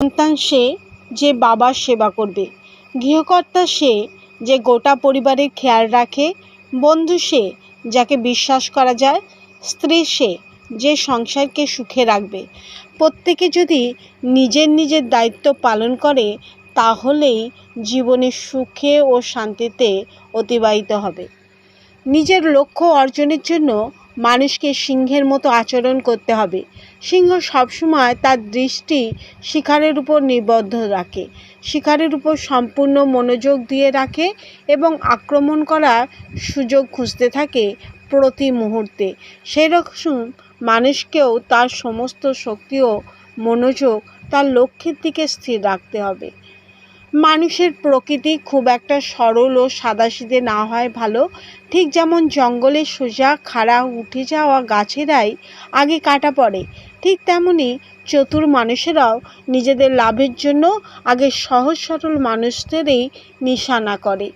সন্তান সে যে বাবার সেবা করবে। গৃহকর্তা সে যে গোটা পরিবারের খেয়াল রাখে। বন্ধু সে যাকে বিশ্বাস করা যায়। স্ত্রী সে যে সংসারকে সুখে রাখবে। প্রত্যেকে যদি নিজের নিজের দায়িত্ব পালন করে, তাহলেই জীবনে সুখে ও শান্তিতে অতিবাহিত হবে। নিজের লক্ষ্য অর্জনের জন্য মানুষকে সিংহের মতো আচরণ করতে হবে। সিংহ সবসময় তার দৃষ্টি শিকারের উপর নিবদ্ধ রাখে। শিকারের উপর সম্পূর্ণ মনোযোগ দিয়ে রাখে এবং আক্রমণ করার সুযোগ খুঁজতে থাকে প্রতি মুহূর্তে। সেই রকম মানুষকেও তার সমস্ত শক্তি ও মনোযোগ তার লক্ষ্যের দিকে স্থির রাখতে হবে। মানুষের প্রকৃতি খুব একটা সরল ও সাদাসিধে না হয় ভালো। ঠিক যেমন জঙ্গলে সোজা খাড়া উঠে যাওয়া গাছেরাই আগে কাটা পড়ে, ঠিক তেমনি চতুর মানুষেরাও নিজেদের লাভের জন্য আগে সহজ সরল মানুষদেরই নিশানা করে।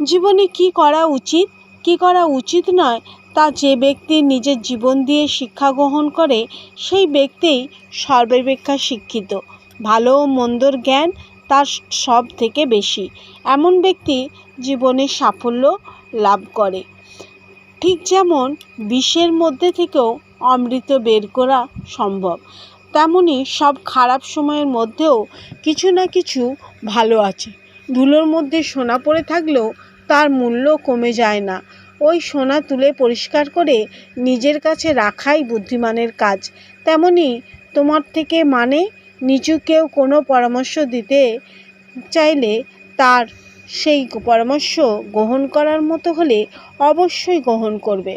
জীবনে কি করা উচিত? কি করা উচিত নয় তা যে ব্যক্তি নিজের জীবন দিয়ে শিক্ষা গ্রহণ করে, সেই ব্যক্তিই সর্বাপেক্ষা শিক্ষিত। ভালো ও মন্দর জ্ঞান তার সব থেকে বেশি। এমন ব্যক্তি জীবনে সাফল্য লাভ করে। ঠিক যেমন বিষের মধ্যে থেকেও অমৃত বের করা সম্ভব, তেমনি সব খারাপ সময়ের মধ্যেও কিছু না কিছু ভালো আছে। ধুলোর মধ্যে সোনা পড়ে থাকলেও তার মূল্য কমে যায় না। ওই সোনা তুলে পরিষ্কার করে নিজের কাছে রাখাই বুদ্ধিমানের কাজ। তেমনি তোমার থেকে মানে নিচু কেউ কোনো পরামর্শ দিতে চাইলে তার সেই পরামর্শ গ্রহণ করার মতো হলে অবশ্যই গ্রহণ করবে।